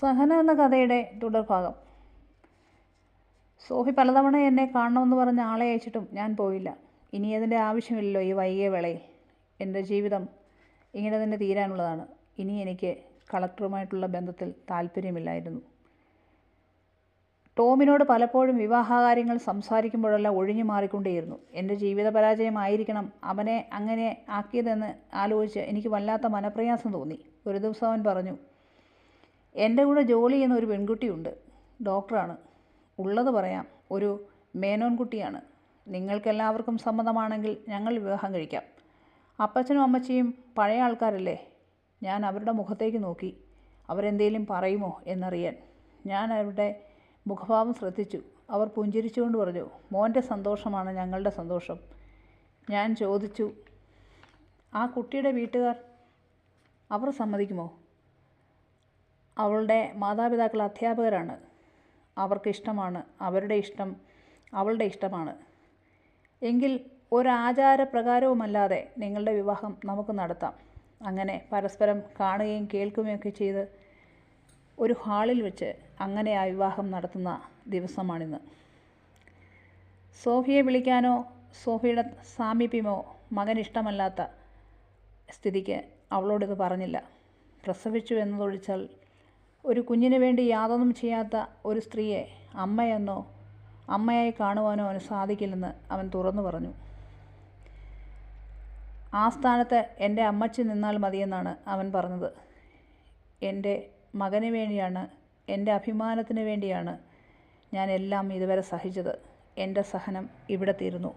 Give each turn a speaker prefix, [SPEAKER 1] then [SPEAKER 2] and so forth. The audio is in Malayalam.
[SPEAKER 1] സഹന എന്ന കഥയുടെ തുടർഭാഗം. സോഫി പലതവണ എന്നെ കാണണമെന്ന് പറഞ്ഞ ആളെ അയച്ചിട്ടും ഞാൻ പോയില്ല. ഇനി അതിന്റെ ആവശ്യമില്ലല്ലോ ഈ വൈകിയ വേളയിൽ. എന്റെ ജീവിതം ഇങ്ങനെ തന്നെ തീരാനുള്ളതാണ്. ഇനി എനിക്ക് കളക്ടറുമായിട്ടുള്ള ബന്ധത്തിൽ താല്പര്യമില്ലായിരുന്നു. ടോമിനോട് പലപ്പോഴും വിവാഹകാര്യങ്ങൾ സംസാരിക്കുമ്പോഴെല്ലാം ഒഴിഞ്ഞു മാറിക്കൊണ്ടേയിരുന്നു. എന്റെ ജീവിത പരാജയമായിരിക്കണം അവനെ അങ്ങനെ ആക്കിയതെന്ന് ആലോചിച്ച് എനിക്ക് വല്ലാത്ത മനപ്രയാസം തോന്നി. ഒരു ദിവസം അവൻ പറഞ്ഞു എന്റെ കൂടെ ജോലി ചെയ്യുന്ന ഒരു പെൺകുട്ടിയുണ്ട്. ഡോക്ടറാണ്. ഉള്ളത് പറയാം. ഒരു മേനോൻ കുട്ടിയാണ് നിങ്ങൾക്കെല്ലാവർക്കും സമ്മതമാണെങ്കിൽ ഞങ്ങൾ വിവാഹം കഴിക്കാം. അപ്പച്ചനും അമ്മച്ചിയും പഴയ ആൾക്കാരല്ലേ? ഞാൻ അവരുടെ മുഖത്തേക്ക് നോക്കി. അവരെന്തേലും പറയുമോ എന്നറിയാൻ. ഞാൻ അവരുടെ മുഖഭാവം ശ്രദ്ധിച്ചു. അവർ പുഞ്ചിരിച്ചുകൊണ്ട് പറഞ്ഞു മോന്റെ സന്തോഷമാണ് ഞങ്ങളുടെ സന്തോഷം. ഞാൻ ചോദിച്ചു ആ കുട്ടിയുടെ വീട്ടുകാർ അവർ സമ്മതിക്കുമോ? അവളുടെ മാതാപിതാക്കൾ അധ്യാപകരാണ്. അവർക്കിഷ്ടമാണ് അവരുടെ ഇഷ്ടം അവളുടെ ഇഷ്ടമാണ്. എങ്കിൽ ഒരാചാരപ്രകാരവുമല്ലാതെ നിങ്ങളുടെ വിവാഹം നമുക്ക് നടത്താം. അങ്ങനെ പരസ്പരം കാണുകയും കേൾക്കുകയൊക്കെ ചെയ്ത് ഒരു ഹാളിൽ വെച്ച് അങ്ങനെ ആ വിവാഹം നടത്തുന്ന ദിവസമാണിന്ന്. സോഫിയെ വിളിക്കാനോ സോഫിയുടെ സാമീപ്യമോ മകൻ ഇഷ്ടമല്ലാത്ത സ്ഥിതിക്ക് അവളോടിത് പറഞ്ഞില്ല. പ്രസവിച്ചു എന്നതൊഴിച്ചാൽ ഒരു കുഞ്ഞിന് വേണ്ടി യാതൊന്നും ചെയ്യാത്ത ഒരു സ്ത്രീയെ അമ്മയെന്നോ അമ്മയായി കാണുവാനോ അവന് സാധിക്കില്ലെന്ന് അവൻ തുറന്നു പറഞ്ഞു. ആ സ്ഥാനത്ത് എന്റെ അമ്മച്ചി നിന്നാൽ മതിയെന്നാണ് അവൻ പറഞ്ഞത്. എന്റെ മകന് വേണ്ടിയാണ് എന്റെ അഭിമാനത്തിന് വേണ്ടിയാണ് ഞാൻ എല്ലാം ഇതുവരെ സഹിച്ചത്. എന്റെ സഹനം ഇവിടെ തീരുന്നു.